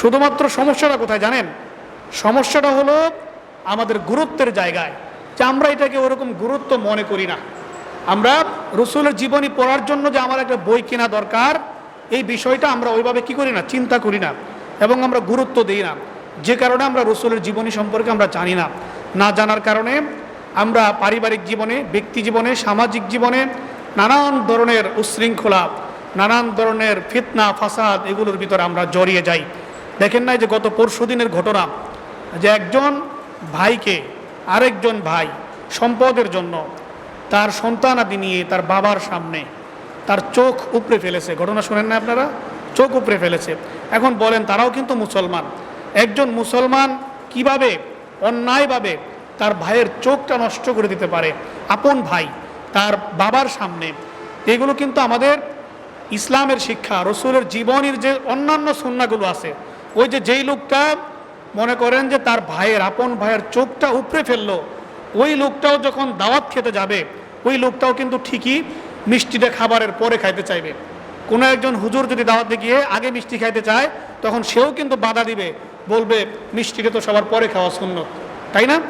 শুধুমাত্র সমস্যাটা কোথায় জানেন? সমস্যাটা হলো আমাদের গুরুত্বের জায়গায়। যে আমরা এটাকে ওরকম গুরুত্ব মনে করি না। আমরা রসুলের জীবনী পড়ার জন্য যে আমার একটা বই কেনা দরকার, এই বিষয়টা আমরা ওইভাবে কি করি না, চিন্তা করি না এবং আমরা গুরুত্ব দিই না। যে কারণে আমরা রসুলের জীবনী সম্পর্কে আমরা জানি না। না জানার কারণে আমরা পারিবারিক জীবনে, ব্যক্তি জীবনে, সামাজিক জীবনে নানান ধরনের উশৃঙ্খলা, নানান ধরনের ফিতনা, ফাসাদ এগুলোর ভিতরে আমরা জড়িয়ে যাই। দেখেন নাই যে গত পরশু দিনের ঘটনা, যে একজন ভাইকে আরেকজন ভাই সম্পদের জন্য তার সন্তানাদি নিয়ে তার বাবার সামনে তার চোখ উপড়ে ফেলেছে। ঘটনা শোনেন না আপনারা? চোখ উপড়ে ফেলেছে। এখন বলেন তারাও কিন্তু মুসলমান। একজন মুসলমান কীভাবে, অন্যায়ভাবে তার ভাইয়ের চোখটা নষ্ট করে দিতে পারে? আপন ভাই তার বাবার সামনে। এগুলো কিন্তু আমাদের ইসলামের শিক্ষা, রসুলের জীবনের যে অন্যান্য সুন্নাগুলো আছে ওই যে যেই লোকটা মনে করেন যে তার ভাইয়ের, আপন ভাইয়ের চোখটা উপড়ে ফেলল, ওই লোকটাও যখন দাওয়াত খেতে যাবে, ওই লোকটাও কিন্তু ঠিকই মিষ্টিটা খাবারের পরে খাইতে চাইবে। কোনো একজন হুজুর যদি দাওয়াতে গিয়ে আগে মিষ্টি খাইতে চায়, তখন সেও কিন্তু বাধা দিবে, বলবে, মিষ্টিটা তো সবার পরে খাওয়া শূন্য তাই না?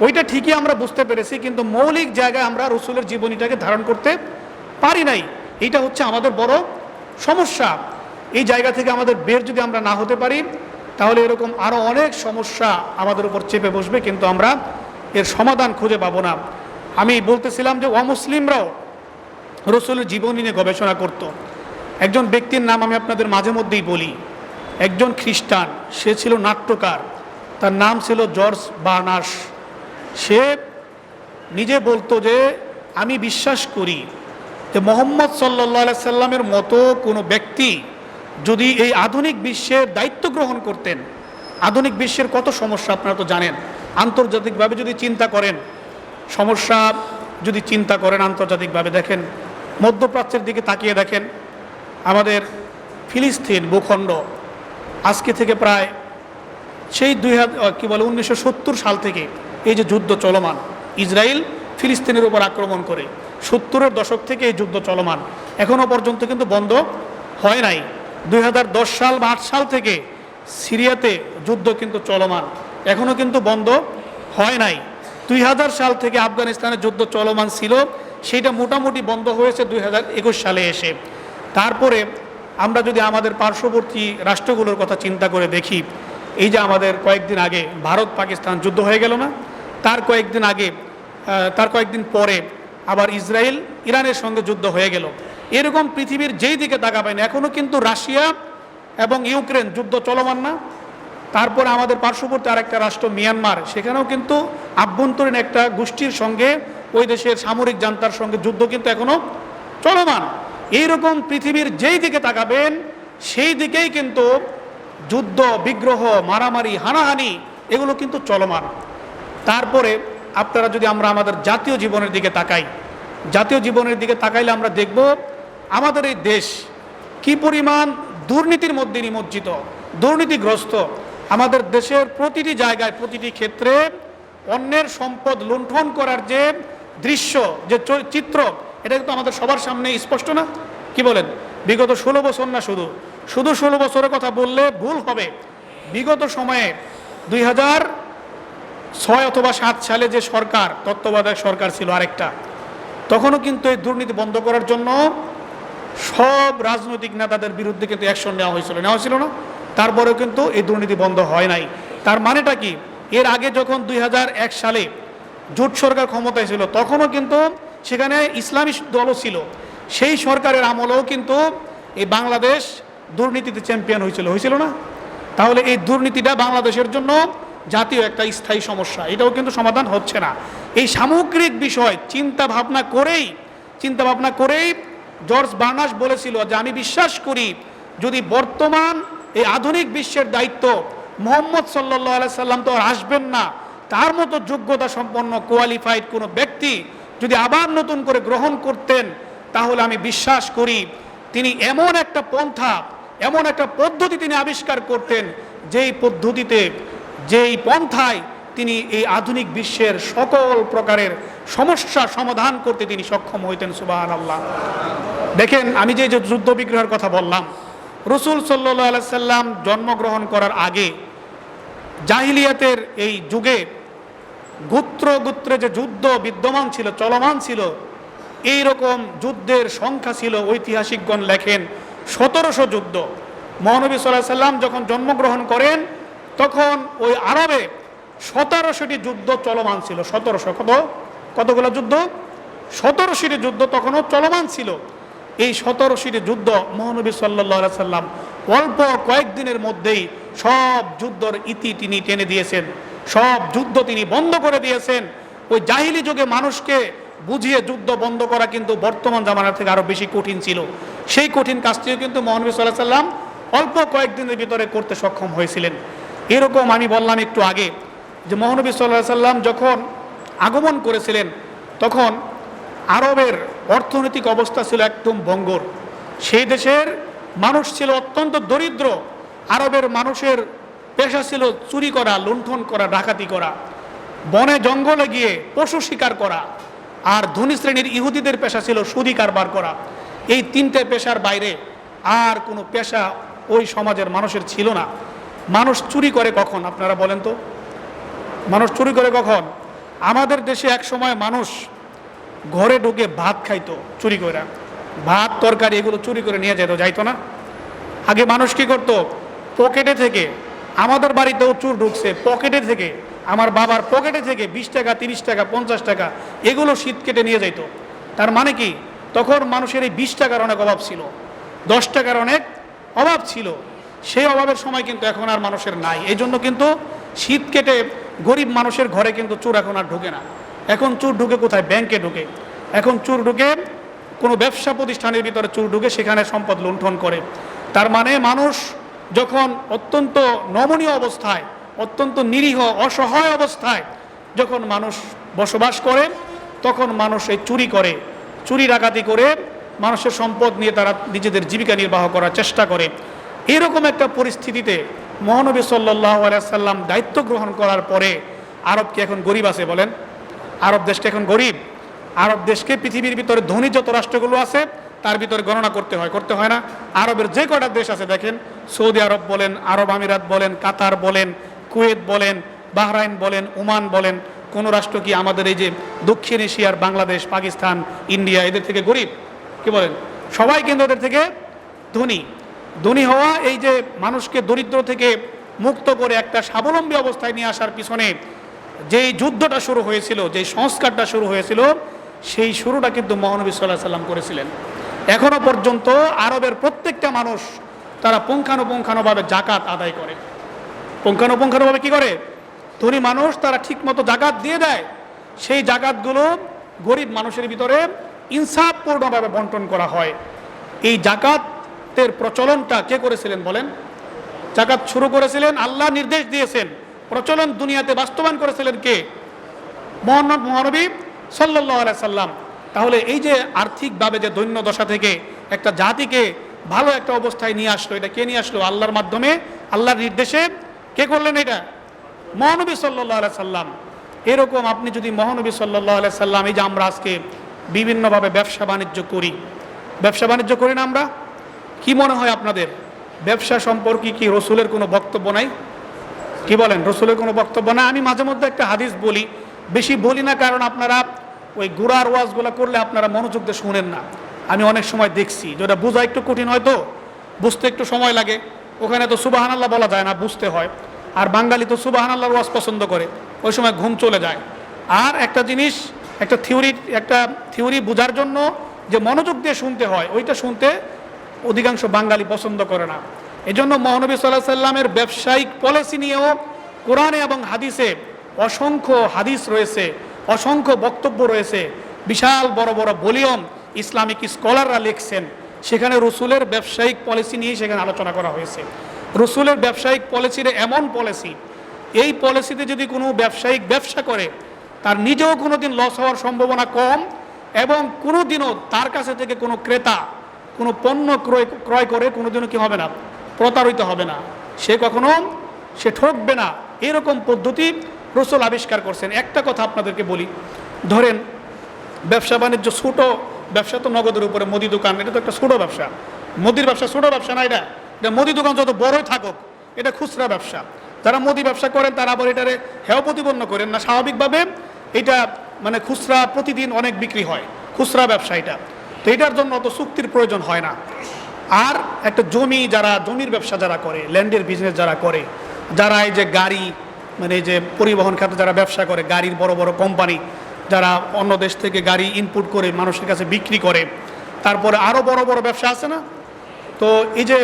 ওইটা ঠিকই আমরা বুঝতে পেরেছি, কিন্তু মৌলিক জায়গায় আমরা রসুলের জীবনীটাকে ধারণ করতে পারি নাই। এইটা হচ্ছে আমাদের বড় সমস্যা। এই জায়গা থেকে আমাদের বের যদি আমরা না হতে পারি, তাহলে এরকম আরও অনেক সমস্যা আমাদের উপর চেপে বসবে, কিন্তু আমরা এর সমাধান খুঁজে পাবো না। আমি বলতেছিলাম যে অমুসলিমরাও রসুলের জীবনী নিয়ে গবেষণা করত। একজন ব্যক্তির নাম আমি আপনাদের মাঝে মধ্যেই বলি। একজন খ্রিস্টান, সে ছিল নাট্যকার। তার নাম ছিল জর্জ বার্নাস। সে নিজে বলতো যে, আমি বিশ্বাস করি যে মোহাম্মদ সাল্লা সাল্লামের মতো কোনো ব্যক্তি যদি এই আধুনিক বিশ্বের দায়িত্ব গ্রহণ করতেন, আধুনিক বিশ্বের কত সমস্যা আপনারা তো জানেন। আন্তর্জাতিকভাবে যদি চিন্তা করেন, সমস্যা যদি চিন্তা করেন আন্তর্জাতিকভাবে, দেখেন, মধ্যপ্রাচ্যের দিকে তাকিয়ে দেখেন, আমাদের ফিলিস্তিন ভূখণ্ড আজকে থেকে প্রায় সেই দুই হাজার কী বলে, উনিশশো সত্তর সাল থেকে এই যে যুদ্ধ চলমান, ইসরায়েল ফিলিস্তিনের উপর আক্রমণ করে, সত্তরের দশক থেকে এই যুদ্ধ চলমান এখনও পর্যন্ত কিন্তু বন্ধ হয় নাই। দুই হাজার দশ সাল বা সাল থেকে সিরিয়াতে যুদ্ধ কিন্তু চলমান। এখনও কিন্তু বন্ধ হয় নাই। দুই হাজার সাল থেকে আফগানিস্তানের যুদ্ধ চলমান ছিল। সেইটা মোটামুটি বন্ধ হয়েছে দুই হাজার একুশ সালে এসে। তারপরে আমরা যদি আমাদের পার্শ্ববর্তী রাষ্ট্রগুলোর কথা চিন্তা করে দেখি, এই যে আমাদের কয়েকদিন আগে ভারত পাকিস্তান যুদ্ধ হয়ে গেল না? তার কয়েকদিন আগে তার কয়েকদিন পরে আবার ইসরায়েল ইরানের সঙ্গে যুদ্ধ হয়ে গেল। এরকম পৃথিবীর যেই দিকে তাকাবেন এখনও কিন্তু রাশিয়া এবং ইউক্রেন যুদ্ধ চলমান না। তারপরে আমাদের পার্শ্ববর্তী আরেকটা রাষ্ট্র মিয়ানমার, সেখানেও কিন্তু আভ্যন্তরীণ একটা গোষ্ঠীর সঙ্গে, ওই দেশের সামরিক জান্তার সঙ্গে যুদ্ধ কিন্তু এখনও চলমান। এইরকম পৃথিবীর যেই দিকে তাকাবেন, সেই দিকেই কিন্তু যুদ্ধ, বিগ্রহ, মারামারি, হানাহানি, এগুলো কিন্তু চলমান। তারপরে আপনারা যদি আমরা আমাদের জাতীয় জীবনের দিকে তাকাই, জাতীয় জীবনের দিকে তাকাইলে আমরা দেখব আমাদের এই দেশ কি পরিমাণ দুর্নীতির মধ্যে নিমজ্জিত, দুর্নীতিগ্রস্ত, আমাদের দেশের প্রতিটি জায়গায়, প্রতিটি ক্ষেত্রে অন্যের সম্পদ লুণ্ঠন করার যে দৃশ্য, যে চিত্র, এটা কিন্তু আমাদের সবার সামনে স্পষ্ট না? কি বলেন? বিগত ষোলো বছর না শুধু? শুধু ষোলো বছরের কথা বললে ভুল হবে। বিগত সময়ে দুই হাজার ছয় অথবা সাত সালে যে সরকার, তত্ত্বাবধায়ক সরকার ছিল আরেকটা, তখনও কিন্তু এই দুর্নীতি বন্ধ করার জন্য সব রাজনৈতিক নেতাদের বিরুদ্ধে কিন্তু অ্যাকশন নেওয়া হয়েছিল। নেওয়া ছিল না। তারপরেও কিন্তু এই দুর্নীতি বন্ধ হয় নাই। তার মানেটা কি? এর আগে যখন দুই হাজার এক সালে জোট সরকার ক্ষমতায় ছিল, তখনও কিন্তু সেখানে ইসলামী দলও ছিল। সেই সরকারের আমলেও কিন্তু এই বাংলাদেশ দুর্নীতিতে চ্যাম্পিয়ন হয়েছিল। হয়েছিল না? তাহলে এই দুর্নীতিটা বাংলাদেশের জন্য জাতীয় একটা স্থায়ী সমস্যা। এটাও কিন্তু সমাধান হচ্ছে না। এই সামগ্রিক বিষয় চিন্তা ভাবনা করেই, চিন্তা ভাবনা করেই জর্জ বার্নাস বলেছিল যে আমি বিশ্বাস করি যদি বর্তমান এই আধুনিক বিশ্বের দায়িত্ব মোহাম্মদ সাল্লাহ সাল্লাম তো আর আসবেন না, তার মতো যোগ্যতা সম্পন্ন কোয়ালিফাইড কোনো ব্যক্তি যদি আবার নতুন করে গ্রহণ করতেন, তাহলে আমি বিশ্বাস করি তিনি এমন একটা পন্থা, এমন একটা পদ্ধতি তিনি আবিষ্কার করতেন, যেই পদ্ধতিতে, যেই পন্থায় তিনি এই আধুনিক বিশ্বের সকল প্রকারের সমস্যা সমাধান করতে তিনি সক্ষম হইতেন সুবাহ আল্লাহ দেখেন, আমি যে যুদ্ধ বিগ্রহের কথা বললাম, রসুল সাল্লাহ সাল্লাম জন্মগ্রহণ করার আগে জাহিলিয়াতের এই যুগে গোত্র গোত্রে যে যুদ্ধ বিদ্যমান ছিল, চলমান ছিল এই রকম যুদ্ধের সংখ্যা ছিল ঐতিহাসিকগণ লেখেন সতেরোশো যুদ্ধ। মহানবী সাল্লাহ সাল্লাম যখন জন্মগ্রহণ করেন, তখন ওই আরবে সতেরোশোটি যুদ্ধ চলমান ছিল। সতেরোশো কত? কতগুলো যুদ্ধ? সতেরোশোটি যুদ্ধ তখনও চলমান ছিল। এই সতেরোশোটি যুদ্ধ মহানবী সাল্লাহ সাল্লাম অল্প কয়েকদিনের মধ্যেই সব যুদ্ধর ইতি তিনি টেনে দিয়েছেন। সব যুদ্ধ তিনি বন্ধ করে দিয়েছেন। ওই জাহিলি যুগে মানুষকে বুঝিয়ে যুদ্ধ বন্ধ করা কিন্তু বর্তমান জামানার থেকে আরও বেশি কঠিন ছিল। সেই কঠিন কাজটিও কিন্তু মহানবী সাল্লাহ সাল্লাম অল্প কয়েকদিনের ভিতরে করতে সক্ষম হয়েছিলেন। এরকম আমি বললাম একটু আগে। যে মহানবী সাল্লাহ সাল্লাম যখন আগমন করেছিলেন, তখন আরবের অর্থনৈতিক অবস্থা ছিল একদম বঙ্গর সেই দেশের মানুষ ছিল অত্যন্ত দরিদ্র। আরবের মানুষের পেশা ছিল চুরি করা, লুণ্ঠন করা, ডাকাতি করা, বনে জঙ্গলে গিয়ে পশু শিকার করা, আর ধনী শ্রেণির ইহুদিদের পেশা ছিল সুদি কারবার করা। এই তিনটে পেশার বাইরে আর কোনো পেশা ওই সমাজের মানুষের ছিল না। মানুষ চুরি করে কখন, আপনারা বলেন তো? মানুষ চুরি করে কখন? আমাদের দেশে এক সময় মানুষ ঘরে ঢুকে ভাত খাইতো চুরি করে ভাত, তরকারি এগুলো চুরি করে নিয়ে যেত, যাইতো না। আগে মানুষ কি করতো? পকেটে থেকে আমাদের বাড়িতেও চুর ঢুকছে, পকেটে থেকে, আমার বাবার পকেটে থেকে বিশ টাকা, তিরিশ টাকা, পঞ্চাশ টাকা এগুলো শীত কেটে নিয়ে যাইত। তার মানে কি? তখন মানুষের এই বিশ টাকার অনেক অভাব ছিল। দশ টাকার অনেক অভাব ছিল। সেই অভাবের সময় কিন্তু এখন আর মানুষের নাই। এই জন্য কিন্তু শীত কেটে গরিব মানুষের ঘরে কিন্তু চোর এখন আর ঢুকে না। এখন চোর ঢুকে কোথায়? ব্যাংকে ঢুকে। এখন চোর ঢুকে কোনো ব্যবসা প্রতিষ্ঠানের ভিতরে চোর ঢুকে সেখানে সম্পদ লুণ্ঠন করে। তার মানে মানুষ যখন অত্যন্ত নমনীয় অবস্থায়, অত্যন্ত নিরীহ, অসহায় অবস্থায় যখন মানুষ বসবাস করে, তখন মানুষ এই চুরি করে। চুরি ডাকাতি করে মানুষের সম্পদ নিয়ে তারা নিজেদের জীবিকা নির্বাহ করার চেষ্টা করে। এরকম একটা পরিস্থিতিতে মহানবী সাল্লাহ সাল্লাম দায়িত্ব গ্রহণ করার পরে আরব কি এখন গরিব আছে বলেন? আরব দেশটা এখন গরিব। আরব দেশকে পৃথিবীর ভিতরে ধনী যত রাষ্ট্রগুলো আছে, তার ভিতরে গণনা করতে হয় করতে হয় না। আরবের যে কটা দেশ আছে দেখেন, সৌদি আরব বলেন, আরব আমিরাত বলেন, কাতার বলেন, কুয়েত বলেন, বাহরাইন বলেন, ওমান বলেন, কোন রাষ্ট্র কি আমাদের এই যে দক্ষিণ এশিয়ার বাংলাদেশ, পাকিস্তান, ইন্ডিয়া, এদের থেকে গরিব? কি বলেন? সবাই কিন্তু ওদের থেকে ধনী। ধনী হওয়া, এই যে মানুষকে দরিদ্র থেকে মুক্ত করে একটা স্বাবলম্বী অবস্থায় নিয়ে আসার পিছনে যেই যুদ্ধটা শুরু হয়েছিল, যেই সংস্কারটা শুরু হয়েছিল, সেই শুরুটা কিন্তু মহানবী সাল্লাহ সাল্লাম করেছিলেন। এখনও পর্যন্ত আরবের প্রত্যেকটা মানুষ তারা পুঙ্খানুপুঙ্খানুভাবে জাকাত আদায় করে। পুঙ্খানুপুঙ্খানুভাবে কি করে? ধনী মানুষ তারা ঠিকমতো জাকাত দিয়ে দেয়, সেই জাকাতগুলো গরিব মানুষের ভিতরে ইনসাফপূর্ণভাবে বন্টন করা হয়। এই জাকাতের প্রচলনটা কে করেছিলেন বলেন? জাকাত শুরু করেছিলেন, আল্লাহ নির্দেশ দিয়েছেন। প্রচলন দুনিয়াতে বাস্তবায়ন করেছিলেন কে? মোহাম্মদ মহানবী সাল্লাহ সাল্লাম। তাহলে এই যে আর্থিকভাবে যে দৈন্য দশা থেকে একটা জাতিকে ভালো একটা অবস্থায় নিয়ে আসলো, এটা কে নিয়ে আসলো? আল্লাহর মাধ্যমে, আল্লাহর নির্দেশে কে করলেন এটা? মহানবী সাল্লাহ সাল্লাম। এরকম আপনি যদি মহানবী সাল্লাহ সাল্লাম, এই যে আমরা আজকে বিভিন্নভাবে ব্যবসা বাণিজ্য করি, ব্যবসা বাণিজ্য করি না আমরা? কি মনে হয় আপনাদের? ব্যবসা সম্পর্কে কি রসুলের কোনো বক্তব্য নাই? কি বলেন, রসুলের কোনো বক্তব্য না? আমি মাঝে মধ্যে একটা হাদিস বলি, বেশি বলি না, কারণ আপনারা ওই গুড়ার ওয়াজগুলো করলে আপনারা মনোযোগ দিয়ে শুনেন না। আমি অনেক সময় দেখছি, যেটা বোঝা একটু কঠিন হয়তো বুঝতে একটু সময় লাগে। ওখানে তো সুবাহান আল্লাহ বলা যায় না, বুঝতে হয়। আর বাঙালি তো সুবাহান ওয়াজ পছন্দ করে, ওই সময় ঘুম চলে যায়। আর একটা জিনিস, একটা থিওরি একটা থিওরি বোঝার জন্য যে মনোযোগ দিয়ে শুনতে হয়, ওইটা শুনতে অধিকাংশ বাঙালি পছন্দ করে না। এজন্য মহানবী সাল্লাহ সাল্লামের ব্যবসায়িক পলিসি নিয়েও কোরআনে এবং হাদিসে অসংখ্য হাদিস রয়েছে, অসংখ্য বক্তব্য রয়েছে। বিশাল বড় বড় ভলিউম ইসলামিক স্কলাররা লিখছেন। সেখানে রসুলের ব্যবসায়িক পলিসি নিয়ে সেখানে আলোচনা করা হয়েছে। রসুলের ব্যবসায়িক পলিসির এমন পলিসি, এই পলিসিতে যদি কোনো ব্যবসায়িক ব্যবসা করে, তার নিজেও কোনো দিন লস হওয়ার সম্ভাবনা কম এবং কোনো দিনও তার কাছে থেকে কোনো ক্রেতা কোনো পণ্য ক্রয় ক্রয় করে কোনোদিনও কি হবে না, প্রতারিত হবে না। সে কখনো, সে ঠকবে না। এরকম পদ্ধতি রসুল আবিষ্কার করছেন। একটা কথা আপনাদেরকে বলি। ধরেন, ব্যবসা বাণিজ্য ছোটো ব্যবসা তো নগদের উপরে, মুদি দোকান, এটা তো একটা ছোটো ব্যবসা। মুদির ব্যবসা ছোটো ব্যবসা না এটা? এটা মুদি দোকান যত বড়ই থাকুক, এটা খুচরা ব্যবসা। যারা মুদি ব্যবসা করেন, তারা আবার এটারে হেয় প্রতিপন্ন করেন না। স্বাভাবিকভাবে এটা মানে খুচরা প্রতিদিন অনেক বিক্রি হয়। খুচরা ব্যবসা এটা। তো এটার জন্য অত চুক্তির প্রয়োজন হয় না। আর একটা জমি যারা, জমির ব্যবসা যারা করে, ল্যান্ডের বিজনেস যারা করে, যারা এই যে গাড়ি মানে এই যে পরিবহন খাতে যারা ব্যবসা করে, গাড়ির বড় বড় কোম্পানি যারা অন্য দেশ থেকে গাড়ি ইনপুট করে মানুষের কাছে বিক্রি করে, তারপরে আরও বড় বড় ব্যবসা আছে না? তো এই যে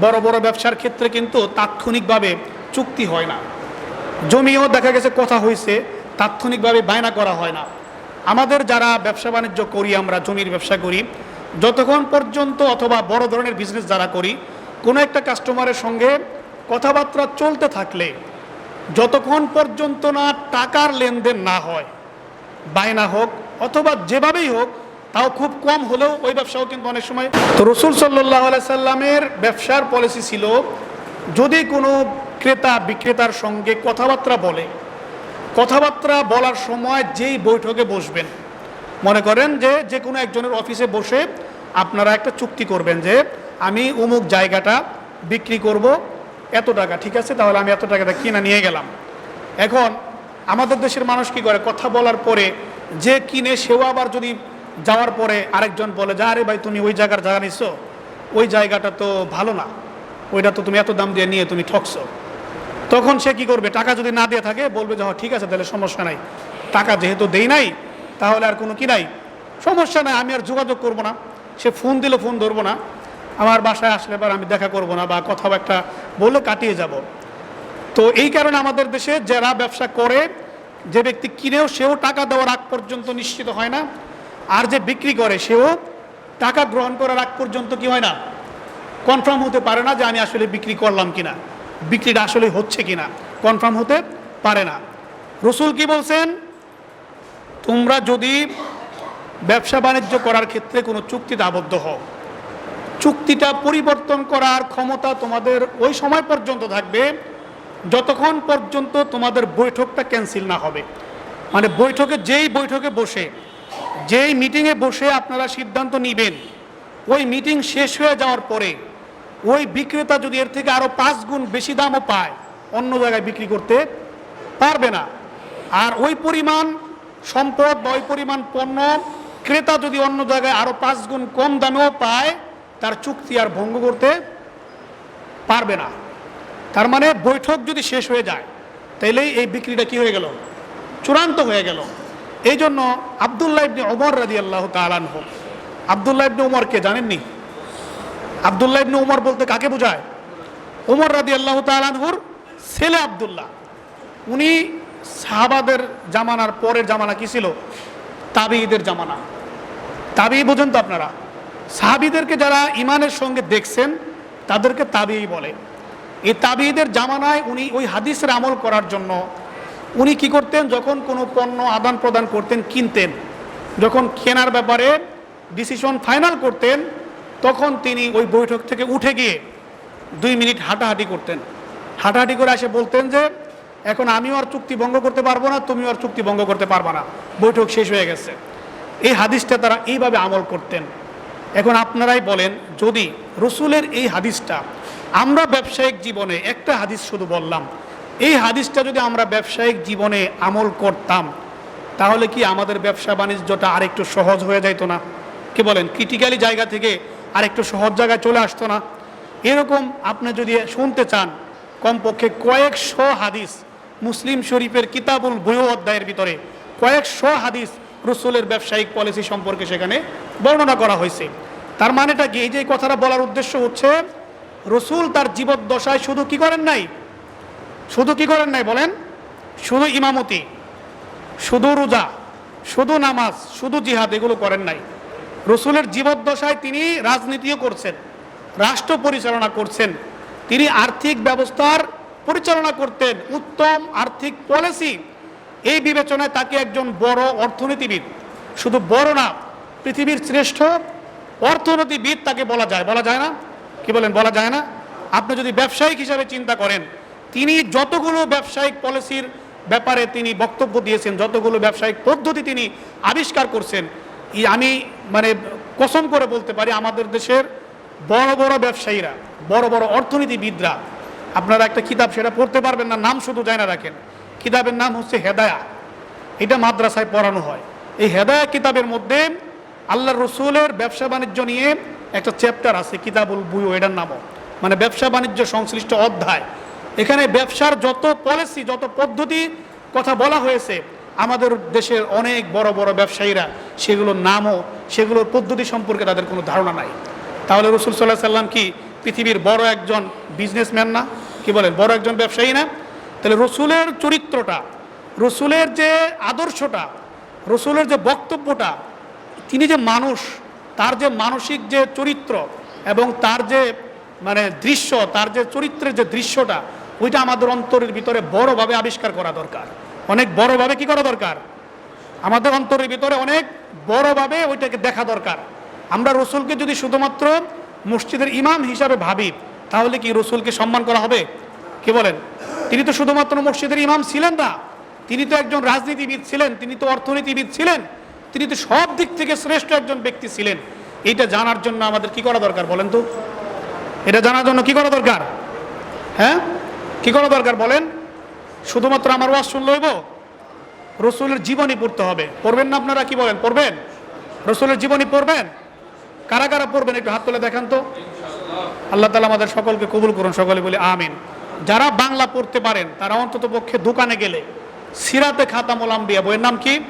বড় বড় ব্যবসার ক্ষেত্রে কিন্তু তাৎক্ষণিকভাবে চুক্তি হয় না। জমিও দেখা গেছে কথা হয়েছে তাৎক্ষণিকভাবে বায়না করা হয় না। আমাদের যারা ব্যবসা বাণিজ্য করি, আমরা জমির ব্যবসা করি, যতক্ষণ পর্যন্ত অথবা বড় ধরনের বিজনেস যারা করি, কোনো একটা কাস্টমারের সঙ্গে কথাবার্তা চলতে থাকলে, যতক্ষণ পর্যন্ত না টাকার লেনদেন না হয়, বায়না হোক অথবা যেভাবেই হোক, তাও খুব কম হলেও ওই ব্যবসাও কিন্তু অনেক সময় তো রসুল সাল্লাহ সাল্লামের ব্যবসার পলিসি ছিল, যদি কোনো ক্রেতা বিক্রেতার সঙ্গে কথাবার্তা বলে কথাবার্তা বলার সময় যেই বৈঠকে বসবেন, মনে করেন যে যে কোনো একজনের অফিসে বসে আপনারা একটা চুক্তি করবেন যে আমি অমুক জায়গাটা বিক্রি করব, এত টাকা, ঠিক আছে? তাহলে আমি এত টাকাটা কিনে নিয়ে গেলাম। এখন আমাদের দেশের মানুষ কি করে? কথা বলার পরে যে কিনে সেও আবার যদি যাওয়ার পরে আরেকজন বলে, যা আরে ভাই, তুমি ওই জায়গার জায়গা নিছো? ওই জায়গাটা তো ভালো না। ওইটা তো তুমি এত দাম দিয়ে নিয়ে তুমি ঠকছো। তখন সে কি করবে? টাকা যদি না দিয়ে থাকে, বলবে যে হ্যাঁ ঠিক আছে, তাহলে সমস্যা নাই। টাকা যেহেতু দেই নাই, তাহলে আর কোনো কি নাই? সমস্যা নাই, আমি আর যোগাযোগ করব না। সে ফোন দিলে ফোন ধরবো না। আমার বাসায় আসলে এবার আমি দেখা করব না বা কোথাও একটা বলে কাটিয়ে যাব। তো এই কারণে আমাদের দেশে যারা ব্যবসা করে, যে ব্যক্তি কিনেও সেও টাকা দেওয়ার আগ পর্যন্ত নিশ্চিত হয় না। আর যে বিক্রি করে, সেও টাকা গ্রহণ করার আগ পর্যন্ত কি হয় না? কনফার্ম হতে পারে না যে, আমি আসলে বিক্রি করলাম কিনা। বিক্রিটা আসলে হচ্ছে কিনা কনফার্ম হতে পারে না। রসুল কি বলছেন? তোমরা যদি ব্যবসা বাণিজ্য করার ক্ষেত্রে কোনো চুক্তিতে আবদ্ধ হও, চুক্তিটা পরিবর্তন করার ক্ষমতা তোমাদের ওই সময় পর্যন্ত থাকবে যতক্ষণ পর্যন্ত তোমাদের বৈঠকটা ক্যান্সেল না হবে। মানে বৈঠকে যেই বৈঠকে বসে, যেই মিটিংয়ে বসে আপনারা সিদ্ধান্ত নেবেন, ওই মিটিং শেষ হয়ে যাওয়ার পরে ওই বিক্রেতা যদি এর থেকে আরও পাঁচ গুণ বেশি দামও পায়, অন্য জায়গায় বিক্রি করতে পারবে না। আর ওই পরিমাণ সম্পদ বা ওই পরিমাণ পণ্য ক্রেতা যদি অন্য জায়গায় আরও পাঁচ গুণ কম দামেও পায়, তার চুক্তি আর ভঙ্গ করতে পারবে না। তার মানে বৈঠক যদি শেষ হয়ে যায়, তাইলেই এই বিক্রিটা কি হয়ে গেল? চূড়ান্ত হয়ে গেল। এই জন্য আবদুল্লাহ ইবনে ওমর রাজি আল্লাহ তালান হোক আবদুল্লাহ ইবনে ওমরকে জানেননি? আবদুল্লাহ ইবনে ওমর বলতে কাকে বোঝায়? ওমর রাদি আল্লাহ তালানহুর ছেলে আবদুল্লাহ। উনি সাহাবাদের জামানার পরের জামানা কি ছিল? তাবিদের জামানা। তাবি বোঝেন তো আপনারা। সাহাবিদেরকে যারা ইমানের সঙ্গে দেখছেন, তাদেরকে তাবি বলে। এই তাবিদের জামানায় উনি ওই হাদিসের আমল করার জন্য উনি কি করতেন? যখন কোনো পণ্য আদান প্রদান করতেন, কিনতেন। যখন কেনার ব্যাপারে ডিসিশন ফাইনাল করতেন তখন তিনি ওই বৈঠক থেকে উঠে গিয়ে দুই মিনিট হাঁটাহাঁটি করতেন। হাঁটাহাঁটি করে এসে বলতেন যে, এখন আমিও আর চুক্তি ভঙ্গ করতে পারব না, তুমিও আর চুক্তি ভঙ্গ করতে পারব না। বৈঠক শেষ হয়ে গেছে। এই হাদিসটা তারা এইভাবে আমল করতেন। এখন আপনারাই বলেন, যদি রসুলের এই হাদিসটা আমরা ব্যবসায়িক জীবনে, একটা হাদিস শুধু বললাম, এই হাদিসটা যদি আমরা ব্যবসায়িক জীবনে আমল করতাম, তাহলে কি আমাদের ব্যবসা বাণিজ্যটা আরেকটু সহজ হয়ে যাইতো না? কি বলেন, ক্রিটিক্যালি জায়গা থেকে আরেকটু সহজ জায়গায় চলে আসতো না। এরকম আপনি যদি শুনতে চান, কমপক্ষে কয়েকশো হাদিস মুসলিম শরীফের কিতাবুল বইও অধ্যায়ের ভিতরে, কয়েকশো হাদিস রসুলের ব্যবসায়িক পলিসি সম্পর্কে সেখানে বর্ণনা করা হয়েছে। তার মানেটা কি? এই যে কথাটা বলার উদ্দেশ্য হচ্ছে, রসুল তার জীবদ্দশায় শুধু কি করেন নাই? শুধু কি করেন নাই বলেন? শুধু ইমামতি, শুধু রোজা, শুধু নামাজ, শুধু জিহাদ, এগুলো করেন নাই। রসুলের জীবদ্দশায় তিনি রাজনীতিও করছেন, রাষ্ট্র পরিচালনা করছেন, তিনি আর্থিক ব্যবস্থার পরিচালনা করতেন, উত্তম আর্থিক পলিসি। এই বিবেচনায় তাকে একজন বড় অর্থনীতিবিদ, শুধু বড় না, পৃথিবীর শ্রেষ্ঠ অর্থনীতিবিদ তাকে বলা যায়। বলা যায় না? কি বলেন? বলা যায় না? আপনি যদি ব্যবসায়িক হিসাবে চিন্তা করেন, তিনি যতগুলো ব্যবসায়িক পলিসির ব্যাপারে তিনি বক্তব্য দিয়েছেন, যতগুলো ব্যবসায়িক পদ্ধতি তিনি আবিষ্কার করছেন আমি মানে কসম করে বলতে পারি, আমাদের দেশের বড় বড় ব্যবসায়ীরা, বড় বড় অর্থনীতিবিদরা, আপনারা একটা কিতাব সেটা পড়তে পারবেন না, নাম শুধু জানা রাখেন। কিতাবের নাম হচ্ছে হেদায়া। এটা মাদ্রাসায় পড়ানো হয়। এই হেদায়া কিতাবের মধ্যে আল্লাহ রসুলের ব্যবসা বাণিজ্য নিয়ে একটা চ্যাপ্টার আছে, কিতাবুল বুয়ো, এটার নামও। মানে ব্যবসা বাণিজ্য সংশ্লিষ্ট অধ্যায়। এখানে ব্যবসার যত পলিসি যত পদ্ধতি কথা বলা হয়েছে আমাদের দেশের অনেক বড় বড় ব্যবসায়ীরা সেগুলোর নামও, সেগুলোর পদ্ধতি সম্পর্কে তাদের কোনো ধারণা নাই। তাহলে রসুল সাল্লাহ সাল্লাম কি পৃথিবীর বড় একজন বিজনেসম্যান না? কি বলেন, বড় একজন ব্যবসায়ী না? তাহলে রসুলের চরিত্রটা, রসুলের যে আদর্শটা, রসুলের যে বক্তব্যটা, তিনি যে মানুষ, তার যে মানসিক যে চরিত্র এবং তার যে মানে দৃশ্য, তার যে চরিত্রের যে দৃশ্যটা, ওইটা আমাদের অন্তরের ভিতরে বড়ভাবে আবিষ্কার করা দরকার। অনেক বড়ভাবে কি করা দরকার? আমাদের অন্তরের ভিতরে অনেক বড়ভাবে ওইটাকে দেখা দরকার। আমরা রসুলকে যদি শুধুমাত্র মসজিদের ইমাম হিসাবে ভাবি, তাহলে কি রসুলকে সম্মান করা হবে? কি বলেন? তিনি তো শুধুমাত্র মসজিদের ইমাম ছিলেন না, তিনি তো একজন রাজনীতিবিদ ছিলেন, তিনি তো অর্থনীতিবিদ ছিলেন, তিনি তো সব দিক থেকে শ্রেষ্ঠ একজন ব্যক্তি ছিলেন। এইটা জানার জন্য আমাদের কি করা দরকার বলেন তো? এটা জানার জন্য কি করা দরকার? হ্যাঁ? কি করা দরকার বলেন? শুধুমাত্র আমার ওয়াজ শুনলে হইব? রসুলের জীবনী পড়তে হবে। পড়বেন না আপনারা? কি বলেন? পড়বেন? রসুলের জীবনী পড়বেন? কারা কারা পড়বেন? একটু হাত তুলে দেখান তো। আল্লাহ তালা আমাদের সকলকে কবুল করুন, সকলে বলি আমিন। যারা বাংলা পড়তে পারেন, তারা অন্তত পক্ষে দোকানে গেলে সিরাতে খাতামুল আম্বিয়া, বইয়ের নাম কি?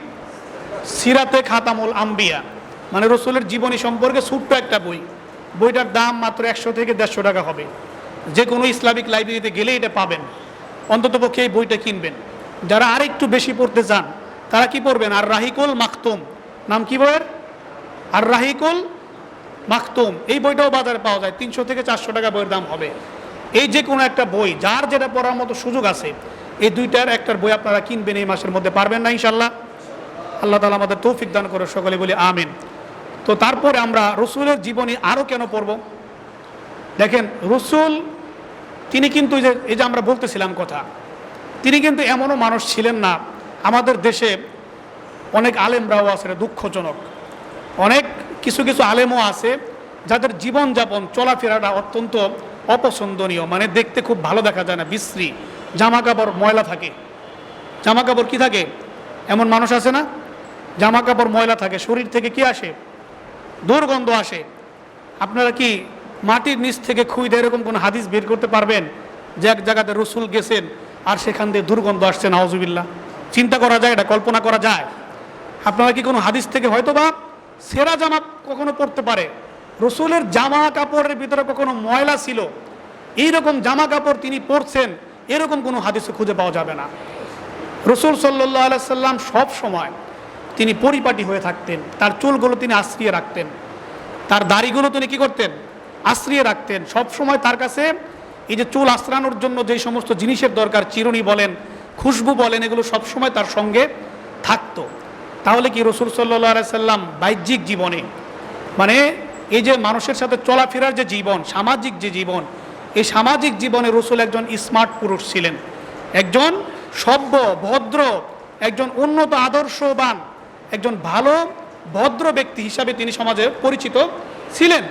সিরাতে খাতামুল আম্বিয়া। মানে রসুলের জীবনী সম্পর্কে ছোট্ট একটা বই। বইটার দাম মাত্র একশো থেকে দেড়শো টাকা হবে। যে কোনো ইসলামিক লাইব্রেরিতে গেলে এটা পাবেন। অন্তত পক্ষে এই বইটা কিনবেন। যারা আরেকটু বেশি পড়তে চান, তারা কি পড়বেন? আর রাহিকুল মাকতুম নাম কি বইয়ের? আর রাহিকুল মাখতুম। এই বইটাও বাজারে পাওয়া যায়। তিনশো থেকে চারশো টাকা বইয়ের দাম হবে। এই যে কোনো একটা বই, যার যেটা পড়ার মতো সুযোগ আছে, এই দুইটার একটার বই আপনারা কিনবেন এই মাসের মধ্যে। পারবেন না ইনশাল্লাহ আল্লাহ তালা আমাদের তৌফিক দান করে সকলে বলি আমিন। তো তারপরে আমরা রসুলের জীবনী আরও কেন পড়ব? দেখেন, রসুল তিনি কিন্তু এই যে এই যে আমরা বলতেছিলাম কথা, তিনি কিন্তু এমনও মানুষ ছিলেন না। আমাদের দেশে অনেক আলেমরাও আছে দুঃখজনক। অনেক কিছু কিছু আলেমও আছে যাদের জীবনযাপন, চলাফেরাটা অত্যন্ত অপছন্দনীয়। মানে দেখতে খুব ভালো দেখা যায় না, বিশ্রী। জামা কাপড় ময়লা থাকে। জামা কাপড় কি থাকে? এমন মানুষ আছে না? জামা কাপড় ময়লা থাকে, শরীর থেকে কি আসে? দুর্গন্ধ আসে। আপনারা কি মাটির নিচ থেকে খুঁজে এরকম কোনো হাদিস বের করতে পারবেন যে এক জায়গাতে রসুল গেছেন আর সেখান দিয়ে দুর্গন্ধ আসছে নাওজুবিল্লা চিন্তা করা যায়, এটা কল্পনা করা যায়। আপনারা কি কোনো হাদিস থেকে হয়তো বা সেরা জামা কখনো পরতে পারে? রসুলের জামা কাপড়ের ভিতরে কখনো ময়লা ছিল? এইরকম জামা কাপড় তিনি পরছেন, এরকম কোনো হাদিসে খুঁজে পাওয়া যাবে না। রসুল সাল্লাহ আলাইসাল্লাম সব সময় তিনি পরিপাটি হয়ে থাকতেন, তার চুলগুলো তিনি আশ্রিয়ে রাখতেন। তার দাড়িগুলো তিনি কি করতেন? আশ্রিয়ে রাখতেন। সব সময় তার কাছে এই যে চুল আশ্রানোর জন্য যে সমস্ত জিনিসের দরকার, চিরুনি বলেন, খুশবু বলেন, এগুলো সব সময় তার সঙ্গে থাকতো। তাহলে কি রসুল সাল্লাহ সাল্লাম বাহ্যিক জীবনে মানে এই যে মানুষের সাথে চলাফেরার যে জীবন, সামাজিক যে জীবন, এই সামাজিক জীবনে রসুল একজন স্মার্ট পুরুষ ছিলেন। একজন সভ্য, ভদ্র, একজন উন্নত, আদর্শবান, একজন ভালো, ভদ্র ব্যক্তি হিসাবে তিনি সমাজে পরিচিত ছিলেন।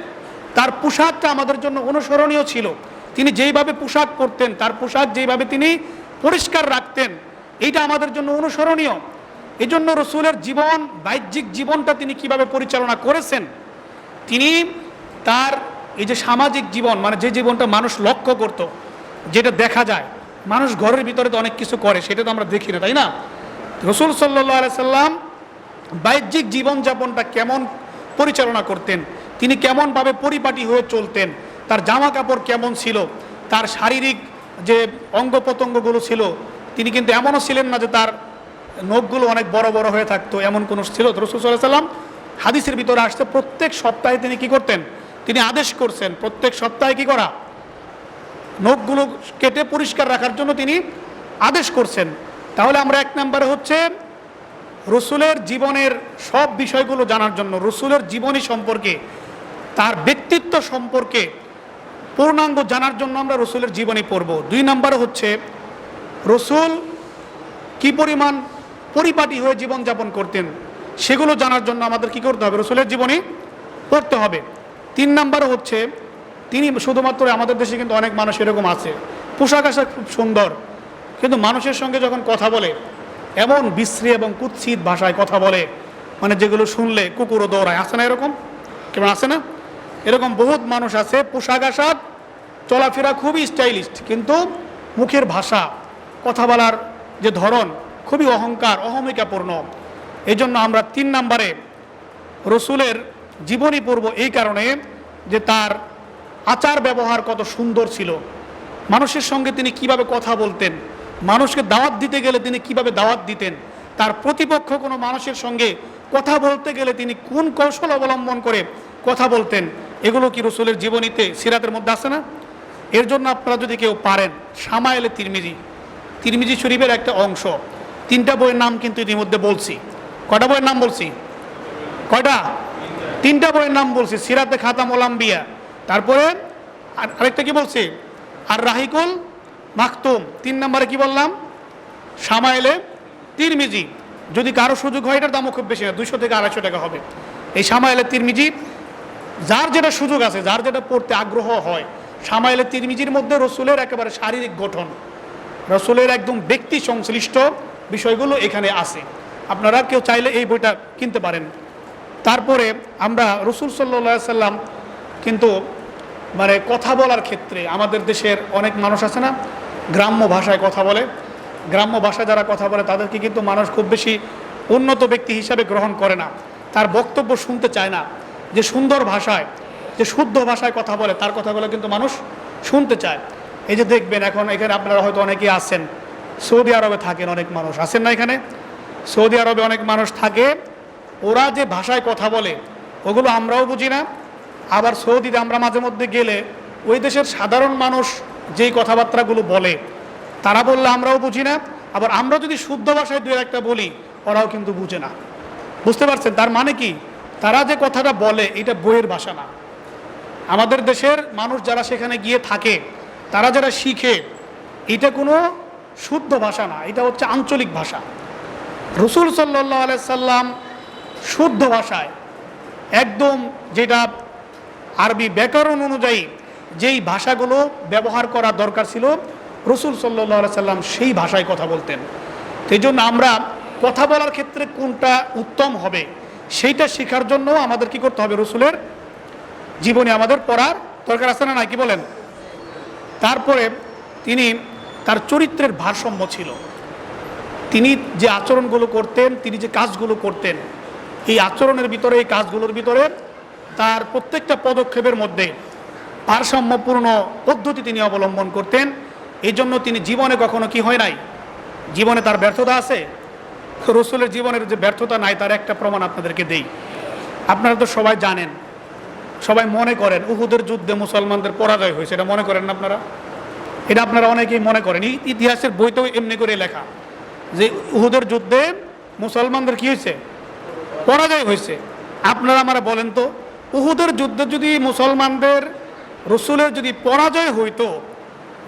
তার পোশাকটা আমাদের জন্য অনুসরণীয় ছিল। তিনি যেইভাবে পোশাক পরতেন, তার পোশাক যেইভাবে তিনি পরিষ্কার রাখতেন, এইটা আমাদের জন্য অনুসরণীয়। এই জন্য রসুলের জীবন, বাহ্যিক জীবনটা তিনি কীভাবে পরিচালনা করেছেন, তিনি তার এই যে সামাজিক জীবন মানে যে জীবনটা মানুষ লক্ষ্য করত, যেটা দেখা যায়। মানুষ ঘরের ভিতরে তো অনেক কিছু করে, সেটা তো আমরা দেখি না, তাই না? রসুল সাল্লাহ সাল্লাম বাহ্যিক জীবনযাপনটা কেমন পরিচালনা করতেন তিনি কেমনভাবে পরিপাটি হয়ে চলতেন, তার জামা কাপড় কেমন ছিল, তার শারীরিক যে অঙ্গ প্রত্যঙ্গগুলো ছিল, তিনি কিন্তু এমনও ছিলেন না যে তার নখগুলো অনেক বড় বড় হয়ে থাকতো, এমন কোনো ছিল। রসুল সাল্লাহ সাল্লাম হাদিসের ভিতরে আসতে প্রত্যেক সপ্তাহে তিনি কি করতেন? তিনি আদেশ করছেন, প্রত্যেক সপ্তাহে কি করা? নখগুলো কেটে পরিষ্কার রাখার জন্য তিনি আদেশ করছেন। তাহলে আমরা এক নম্বরে হচ্ছে, রসুলের জীবনের সব বিষয়গুলো জানার জন্য, রসুলের জীবনী সম্পর্কে তার ব্যক্তিত্ব সম্পর্কে পূর্ণাঙ্গ জানার জন্য আমরা রসুলের জীবনী পড়ব। দুই নম্বর হচ্ছে, রসুল কি পরিমাণ পরিপাটি হয়ে জীবনযাপন করতেন সেগুলো জানার জন্য আমাদের কি করতে হবে? রসুলের জীবনী পড়তে হবে। তিন নম্বরে হচ্ছে, তিনি শুধুমাত্র আমাদের দেশে কিন্তু অনেক মানুষ এরকম আছে। পোশাক আশাক খুব সুন্দর, কিন্তু মানুষের সঙ্গে যখন কথা বলে, এমন বিশ্রী এবং কুৎসিত ভাষায় কথা বলে মানে যেগুলো শুনলে কুকুরও দৌড়ায়। আসে না এরকম? কেমন আসে না? এরকম বহুত মানুষ আছে, পোশাক আশাক, চলাফেরা খুবই স্টাইলিস্ট, কিন্তু মুখের ভাষা, কথা বলার যে ধরন খুবই অহংকার, অহমিকাপূর্ণ। এই জন্য আমরা তিন নম্বরে রসুলের জীবনী পূর্ব এই কারণে যে তার আচার ব্যবহার কত সুন্দর ছিল। মানুষের সঙ্গে তিনি কীভাবে কথা বলতেন, মানুষকে দাওয়াত দিতে গেলে তিনি কীভাবে দাওয়াত দিতেন, তার প্রতিপক্ষ কোনো মানুষের সঙ্গে কথা বলতে গেলে তিনি কোন কৌশল অবলম্বন করে কথা বলতেন এগুলো কি রসুলের জীবনীতে সিরাতের মধ্যে আছে না? এর জন্য আপনারা যদি কেউ পারেন সামায়েলে তিরমিজি তিরমিজি শরীফের একটা অংশ, তিনটা বইয়ের নাম কিন্তু ইতিমধ্যে বলছি। কটা বইয়ের নাম বলছি? কয়টা? তিনটা বইয়ের নাম বলছি, সিরাতে খাতাম ওলাম্বিয়া তারপরে আর আরেকটা কি বলছি? আর রাহিকুল মাকতুম তিন নম্বরে কি বললাম? সামাইলে তিরমিজি। যদি কারও সুযোগ হয়, এটার দামও খুব বেশি না দুশো থেকে আড়াইশো টাকা হবে। এই সামাইলে তিরমিজি যার যেটা সুযোগ আছে, যার যেটা পড়তে আগ্রহ হয়, সামাইলে তিরমিজির মধ্যে রসুলের একেবারে শারীরিক গঠন, রসুলের একদম ব্যক্তি সংশ্লিষ্ট বিষয়গুলো এখানে আছে। আপনারা কেউ চাইলে এই বইটা কিনতে পারেন। তারপরে আমরা রসুল সাল্লা সাল্লাম কিন্তু মানে কথা বলার ক্ষেত্রে আমাদের দেশের অনেক মানুষ আছে না, গ্রাম্য ভাষায় কথা বলে। গ্রাম্য ভাষায় যারা কথা বলে তাদেরকে কিন্তু মানুষ খুব বেশি উন্নত ব্যক্তি হিসাবে গ্রহণ করে না। তার বক্তব্য শুনতে চায় না। যে সুন্দর ভাষায়, যে শুদ্ধ ভাষায় কথা বলে, তার কথাগুলো কিন্তু মানুষ শুনতে চায়। এই যে দেখবেন এখন এখানে আপনারা হয়তো অনেকেই আছেন, সৌদি আরবে থাকেন অনেক মানুষ। আছেন না এখানে? সৌদি আরবে অনেক মানুষ থাকে, ওরা যে ভাষায় কথা বলে, ওগুলো আমরাও বুঝি না। আবার সৌদিতে আমরা মাঝে মধ্যে গেলে, ওই দেশের সাধারণ মানুষ যেই কথাবার্তাগুলো বলে, তারা বললে আমরাও বুঝি না। আবার আমরা যদি শুদ্ধ ভাষায় দু একটা বলি, ওরাও কিন্তু বুঝে না। বুঝতে পারছেন? তার মানে কি? তারা যে কথাটা বলে, এটা বইয়ের ভাষা না। আমাদের দেশের মানুষ যারা সেখানে গিয়ে থাকে, তারা যারা শিখে, এটা কোনো শুদ্ধ ভাষা না, এটা হচ্ছে আঞ্চলিক ভাষা। রসুল সাল্লাহ সাল্লাম শুদ্ধ ভাষায় একদম যেটা আরবি ব্যাকরণ অনুযায়ী যেই ভাষাগুলো ব্যবহার করা দরকার ছিল, রসুল সাল্লাহ সাল্লাম সেই ভাষায় কথা বলতেন। সেই জন্য আমরা কথা বলার ক্ষেত্রে কোনটা উত্তম হবে সেইটা শেখার জন্য আমাদের কি করতে হবে? রসুলের জীবনে আমাদের পড়ার দরকার আছে না কি বলেন? তারপরে তিনি তার চরিত্রের ভারসাম্য ছিল। তিনি যে আচরণগুলো করতেন, তিনি যে কাজগুলো করতেন, এই আচরণের ভিতরে, এই কাজগুলোর ভিতরে তার প্রত্যেকটা পদক্ষেপের মধ্যে ভারসাম্যপূর্ণ পদ্ধতি তিনি অবলম্বন করতেন। এই জন্য তিনি জীবনে কখনো কি হয় নাই? জীবনে তার ব্যর্থতা আছে? রসুলের জীবনের যে ব্যর্থতা নাই, তার একটা প্রমাণ আপনাদেরকে দেই। আপনারা তো সবাই জানেন, সবাই মনে করেন উহুদের যুদ্ধে মুসলমানদের পরাজয় হয়েছে, এটা মনে করেন না আপনারা? এটা আপনারা অনেকেই মনে করেন। ইতিহাসের বইতেও এমনি করে লেখা যে উহুদের যুদ্ধে মুসলমানদের কি হয়েছে? পরাজয় হয়েছে। আপনারা আমরা বলেন তো, উহুদের যুদ্ধে যদি মুসলমানদের রসুলের যদি পরাজয় হইতো,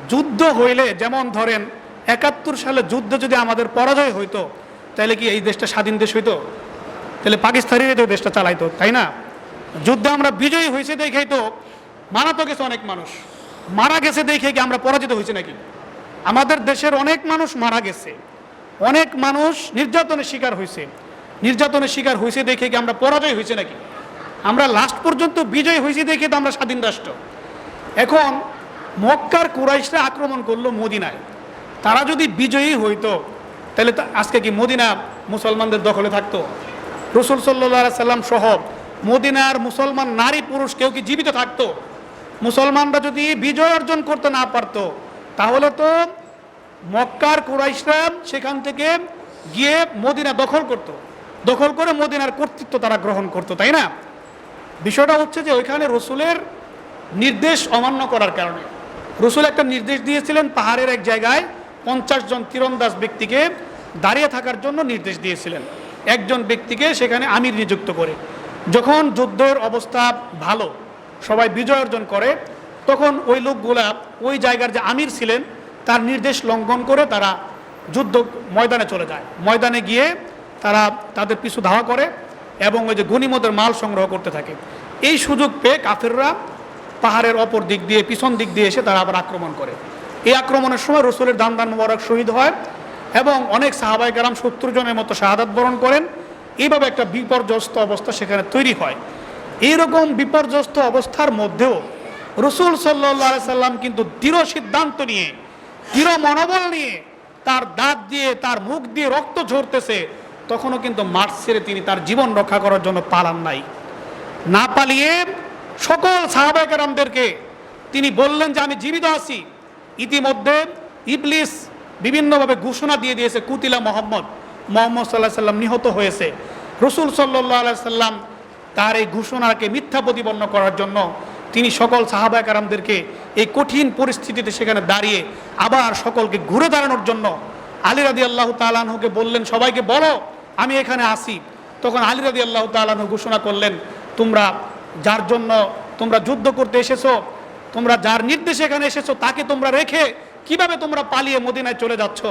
যুদ্ধ হইলে যেমন ধরেন একাত্তর সালে যুদ্ধ যদি আমাদের পরাজয় হইতো তাহলে কি এই দেশটা স্বাধীন দেশ হইতো? তাহলে পাকিস্তানিরা তো দেশটা চালাইতো, তাই না? যুদ্ধে আমরা বিজয়ী হয়েছে দেখেই তো মারা তো গেছে অনেক মানুষ। মারা গেছে দেখে কি আমরা পরাজিত হয়েছি নাকি? আমাদের দেশের অনেক মানুষ মারা গেছে। অনেক মানুষ নির্যাতনের শিকার হয়েছে। নির্যাতনের শিকার হয়েছে দেখে কি আমরা পরাজয় হয়েছে নাকি? আমরা লাস্ট পর্যন্ত বিজয় হয়েছি দেখে তো আমরা স্বাধীন রাষ্ট্র। এখন মক্কার কুরাইশরা আক্রমণ করল মদিনায়। তারা যদি বিজয়ী হইতো তাহলে আজকে কি মদিনা মুসলমানদের দখলে থাকতো? রসুল সাল্লা সাল্লাম সহ মদিনার মুসলমান নারী পুরুষ কেউ কি জীবিত থাকতো? মুসলমানরা যদি বিজয় অর্জন করতে না পারতো, তাহলে তো মক্কার কুরাইশরা সেখান থেকে গিয়ে মদিনা দখল করত। দখল করে মদিনার কর্তৃত্ব তারা গ্রহণ করত, তাই না? বিষয়টা হচ্ছে যে ওইখানে রসুলের নির্দেশ অমান্য করার কারণে। রসুল একটা নির্দেশ দিয়েছিলেন পাহাড়ের এক জায়গায় পঞ্চাশ জন তীরন্দাজ ব্যক্তিকে দাঁড়িয়ে থাকার জন্য নির্দেশ দিয়েছিলেন। একজন ব্যক্তিকে সেখানে আমির নিযুক্ত করে। যখন যুদ্ধের অবস্থা ভালো, সবাই বিজয় অর্জন করে, তখন ওই লোকগুলা ওই জায়গার যে আমির ছিলেন, তার নির্দেশ লঙ্ঘন করে তারা যুদ্ধ ময়দানে চলে যায়। ময়দানে গিয়ে তারা তাদের পিছু ধাওয়া করে এবং ওই যে গণিমতের মাল সংগ্রহ করতে থাকে। এই সুযোগ পেয়ে কাফেররা পাহাড়ের অপর দিক দিয়ে, পিছন দিক দিয়ে এসে তারা আবার আক্রমণ করে। এই আক্রমণের সময় রসুলের দান দান মোবারক শহীদ হয় এবং অনেক সাহাবাই কারাম সত্তর জনের মতো শাহাদাত বরণ করেন। এইভাবে একটা বিপর্যস্ত অবস্থা সেখানে তৈরি হয়। এইরকম বিপর্যস্ত অবস্থার মধ্যেও রসুল সাল্লাহ সাল্লাম কিন্তু দৃঢ় সিদ্ধান্ত নিয়ে, দৃঢ় মনোবল নিয়ে তার দাঁত দিয়ে, তার মুখ দিয়ে রক্ত ঝরতেছে, তখনও কিন্তু মাঠ ছেড়ে তিনি তার জীবন রক্ষা করার জন্য পালান নাই। না পালিয়ে সকল সাহাবাহামদেরকে তিনি বললেন যে, আমি জীবিত আছি। ইতিমধ্যে ইবলিস বিভিন্নভাবে ঘোষণা দিয়ে দিয়েছে কুতিলা মোহাম্মদ। মোহাম্মদ সাল্লাহ সাল্লাম নিহত হয়েছে। রসুল সাল্লাহ সাল্লাম তার এই ঘোষণাকে মিথ্যা প্রতিপন্ন করার জন্য তিনি সকল সাহাবায় কারামদেরকে এই কঠিন পরিস্থিতিতে সেখানে দাঁড়িয়ে আবার সকলকে ঘুরে দাঁড়ানোর জন্য আলী রাদি আল্লাহ তালানহুকে বললেন, সবাইকে বলো, আমি এখানে আসি। তখন আলী রাদি আল্লাহ তালানহু ঘোষণা করলেন, তোমরা যার জন্য তোমরা যুদ্ধ করতে এসেছ তোমরা যার নির্দেশে এখানে এসেছ, তাকে তোমরা রেখে কীভাবে তোমরা পালিয়ে মদিনায় চলে যাচ্ছ?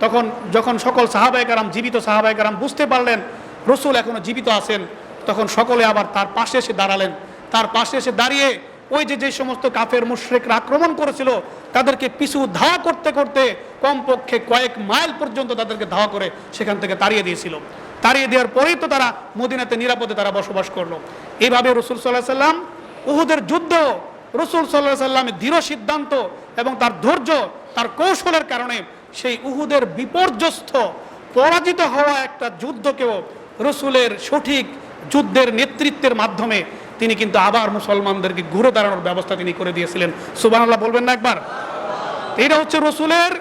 তখন, যখন সকল সাহাবাই কারাম, জীবিত সাহাবাই কারাম বুঝতে পারলেন, রসুল এখনও জীবিত আছেন, তখন সকলে আবার তার পাশে এসে দাঁড়ালেন। তার পাশে এসে দাঁড়িয়ে ওই যে যে সমস্ত কাফের মুশ্রিকরা আক্রমণ করেছিল, তাদেরকে পিছু ধাওয়া করতে করতে কমপক্ষে কয়েক মাইল পর্যন্ত তাদেরকে ধাওয়া করে সেখান থেকে তাড়িয়ে দিয়েছিল। তাড়িয়ে দেওয়ার পরেই তো তারা মদিনাতে নিরাপদে তারা বসবাস করল। এইভাবে রসুল সাল্লাহ সাল্লাম উহুদের যুদ্ধ রসুল সাল্লাহ সাল্লামের দৃঢ় সিদ্ধান্ত এবং তার ধৈর্য, তার কৌশলের কারণে সেই উহুদের বিপর্যস্ত, পরাজিত হওয়া একটা যুদ্ধকেও রসুলের সঠিক যুদ্ধের নেতৃত্বের মাধ্যমে তিনি কিন্তু আবার মুসলমানদেরকে ঘুরে দাঁড়ানোর ব্যবস্থা তিনি করে দিয়েছিলেন। সুবান আল্লাহ বলবেন না একবার? এটা হচ্ছে রসুলের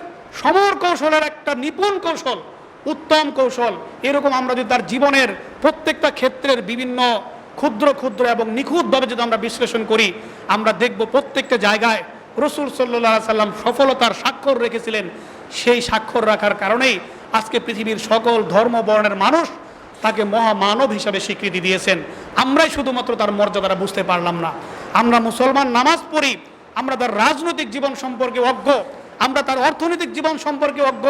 সমর কৌশলের একটা নিপুণ কৌশল, উত্তম কৌশল। এরকম আমরা যদি তার জীবনের প্রত্যেকটা ক্ষেত্রের বিভিন্ন ক্ষুদ্র ক্ষুদ্র এবং নিখুঁতভাবে যদি আমরা বিশ্লেষণ করি, আমরা দেখব প্রত্যেকটা জায়গায় রসুল সাল্লাহ সাল্লাম সফলতার স্বাক্ষর রেখেছিলেন। সেই স্বাক্ষর রাখার কারণেই আজকে পৃথিবীর সকল ধর্ম বর্ণের মানুষ তাকে মহামানব হিসাবে স্বীকৃতি দিয়েছেন। আমরাই শুধুমাত্র তার মর্যাদাটা বুঝতে পারলাম না। আমরা মুসলমান নামাজ পড়ি, আমরা তার রাজনৈতিক জীবন সম্পর্কে অজ্ঞ, আমরা তার অর্থনৈতিক জীবন সম্পর্কে অজ্ঞ,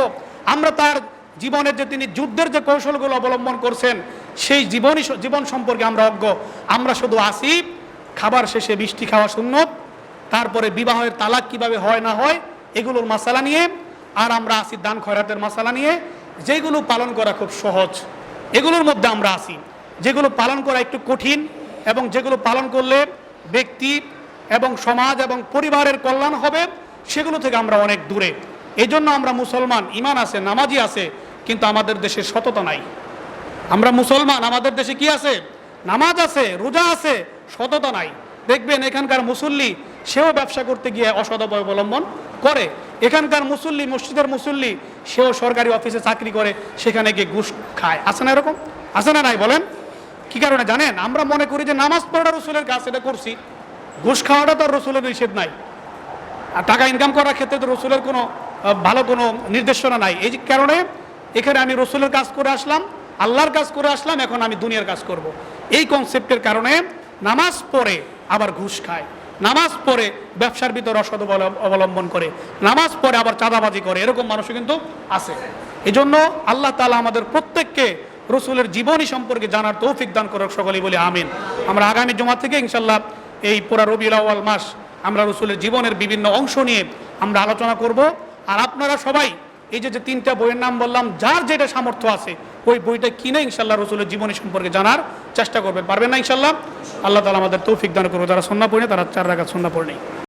আমরা তার জীবনের যে তিনি যুদ্ধের যে কৌশলগুলো অবলম্বন করছেন সেই জীবনই জীবন সম্পর্কে আমরা অজ্ঞ। আমরা শুধু আসি খাবার শেষে বৃষ্টি খাওয়া সুন্নত, তারপরে বিবাহের তালাক কীভাবে হয় না হয়, এগুলোর মশালা নিয়ে, আর আমরা আসি দান খয়রাতের মশালা নিয়ে, যেগুলো পালন করা খুব সহজ। এগুলোর মধ্যে আমরা আসি। যেগুলো পালন করা একটু কঠিন এবং যেগুলো পালন করলে ব্যক্তি এবং সমাজ এবং পরিবারের কল্যাণ হবে, সেগুলো থেকে আমরা অনেক দূরে। এজন্য আমরা মুসলমান ইমান আছে, নামাজি আছে, কিন্তু আমাদের দেশে সততা নাই। আমরা মুসলমান, আমাদের দেশে কি আছে? নামাজ আছে, রোজা আছে, সততা নাই। দেখবেন এখানকার মুসল্লি, সেও ব্যবসা করতে গিয়ে অসৎ অবলম্বন করে। এখানকার মুসল্লি, মসজিদের মুসল্লি, সেও সরকারি অফিসে চাকরি করে, সেখানে গিয়ে ঘুষ খায়। আছে না এরকম? আছে না নাই? বলেন। কি কারণে? জানেন? আমরা মনে করি যে নামাজ পড়াটা রসুলের কাজ, এটা করছি। ঘুষ খাওয়াটা তো আর রসুলের নিষেধ নাই। আর টাকা ইনকাম করার ক্ষেত্রে তো রসুলের কোনো ভালো কোনো নির্দেশনা নাই। এই কারণে এখানে আমি রসুলের কাজ করে আসলাম। আল্লাহর কাজ করে আসলাম, এখন আমি দুনিয়ার কাজ করব। এই কনসেপ্টের কারণে নামাজ পড়ে আবার ঘুষ খায়, নামাজ পড়ে ব্যবসার ভিতর অবলম- অবলম্বন করে, নামাজ পড়ে আবার চাঁদাবাজি করে, এরকম মানুষও কিন্তু আছে। এই জন্য আল্লাহ তালা আমাদের প্রত্যেককে রসুলের জীবনী সম্পর্কে জানার তৌফিক দান করুক, সকলেই বলি আমিন। আমরা আগামী জমা থেকে ইনশাল্লাহ এই পুরা আউয়াল মাস আমরা রসুলের জীবনের বিভিন্ন অংশ নিয়ে আমরা আলোচনা করব। আর আপনারা সবাই এই যে যে তিনটা বইয়ের নাম বললাম, যার যেটা সামর্থ্য আছে, ওই বইটা কিনে ইনশাল্লাহ রসুলের জীবনী সম্পর্কে জানার চেষ্টা করবেন। পারবেন না ইনশাল্লাহ? আল্লাহ তালা আমাদের তৌফিক দান করবে যারা সন্না পড়ে তারা চার রাখা সন্না পড়ে